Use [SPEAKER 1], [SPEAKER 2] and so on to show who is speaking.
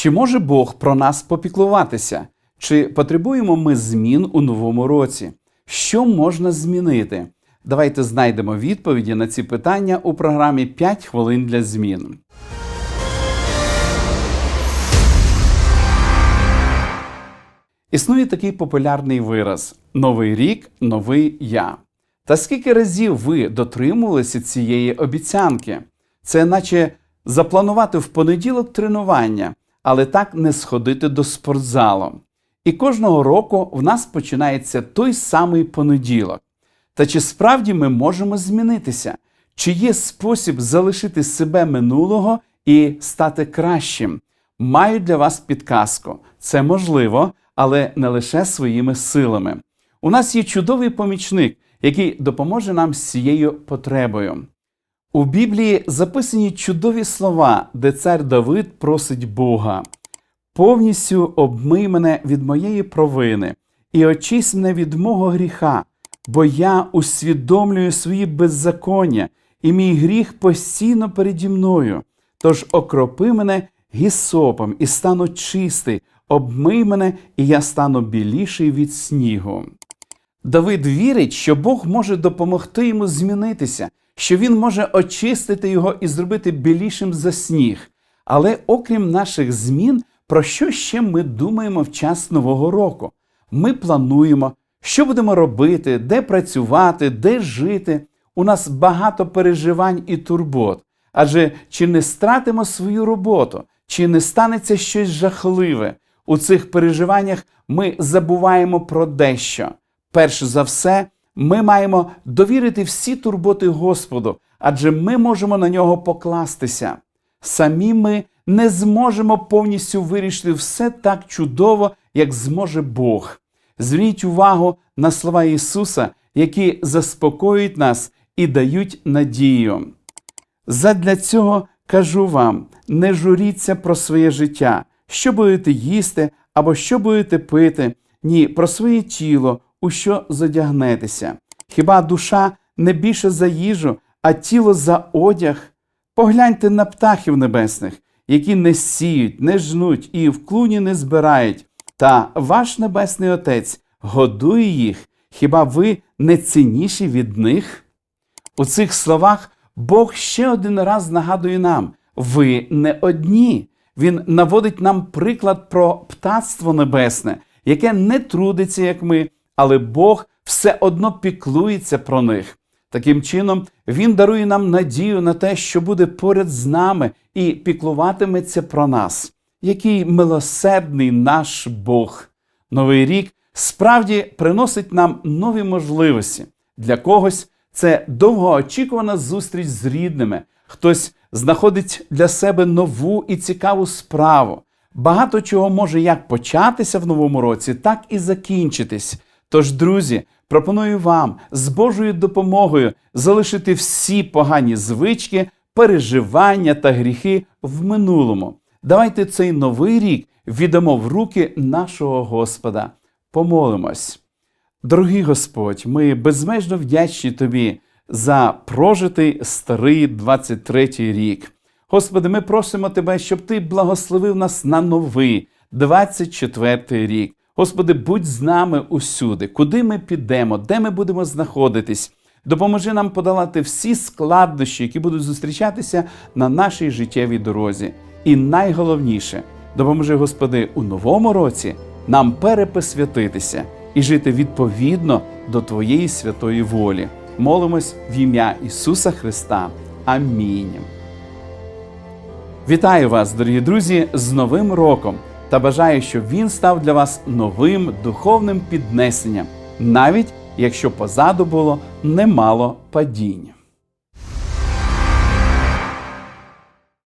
[SPEAKER 1] Чи може Бог про нас попіклуватися? Чи потребуємо ми змін у новому році? Що можна змінити? Давайте знайдемо відповіді на ці питання у програмі «5 хвилин для змін. Існує такий популярний вираз Новий рік, новий я. Та скільки разів ви дотримувалися цієї обіцянки? Це наче запланувати в понеділок тренування, але так не сходити до спортзалу. І кожного року в нас починається той самий понеділок. Та чи справді ми можемо змінитися? Чи є спосіб залишити себе минулого і стати кращим? Маю для вас підказку. Це можливо, але не лише своїми силами. У нас є чудовий помічник, який допоможе нам з цією потребою. У Біблії записані чудові слова, де цар Давид просить Бога. Повністю обмий мене від моєї провини і очись мене від мого гріха, бо я усвідомлюю свої беззаконня, і мій гріх постійно переді мною. Тож окропи мене гісопом і стану чистий, обмий мене, і я стану біліший від снігу. Давид вірить, що Бог може допомогти йому змінитися, що він може очистити його і зробити білішим за сніг. Але окрім наших змін, про що ще ми думаємо в час Нового року? Ми плануємо, що будемо робити, де працювати, де жити. У нас багато переживань і турбот. Адже чи не стратимо свою роботу, чи не станеться щось жахливе? У цих переживаннях ми забуваємо про дещо. Перш за все, ми маємо довірити всі турботи Господу, адже ми можемо на нього покластися. Самі ми не зможемо повністю вирішити все так чудово, як зможе Бог. Зверніть увагу на слова Ісуса, які заспокоюють нас і дають надію. Задля цього кажу вам: не журіться про своє життя, що будете їсти або що будете пити, ні, про своє тіло, у що задягнетеся. Хіба душа не більше за їжу, а тіло за одяг? Погляньте на птахів небесних, які не сіють, не жнуть і в клуні не збирають. Та ваш небесний Отець годує їх. Хіба ви не цінніші від них? У цих словах Бог ще один раз нагадує нам: ви не одні. Він наводить нам приклад про птацтво небесне, яке не трудиться, як ми, але Бог все одно піклується про них. Таким чином, Він дарує нам надію на те, що буде поряд з нами і піклуватиметься про нас. Який милосердний наш Бог! Новий рік справді приносить нам нові можливості. Для когось це довгоочікувана зустріч з рідними, хтось знаходить для себе нову і цікаву справу. Багато чого може як початися в новому році, так і закінчитись. Тож, друзі, пропоную вам з Божою допомогою залишити всі погані звички, переживання та гріхи в минулому. Давайте цей новий рік віддамо в руки нашого Господа. Помолимось. Дорогий Господь, ми безмежно вдячні Тобі за прожитий старий 23-й рік. Господи, ми просимо Тебе, щоб Ти благословив нас на новий 24-й рік. Господи, будь з нами усюди, куди ми підемо, де ми будемо знаходитись. Допоможи нам подолати всі складнощі, які будуть зустрічатися на нашій життєвій дорозі. І найголовніше, допоможи, Господи, у новому році нам перепосвятитися і жити відповідно до Твоєї святої волі. Молимось в ім'я Ісуса Христа. Амінь. Вітаю вас, дорогі друзі, з Новим роком та бажаю, щоб він став для вас новим духовним піднесенням, навіть якщо позаду було немало падінь.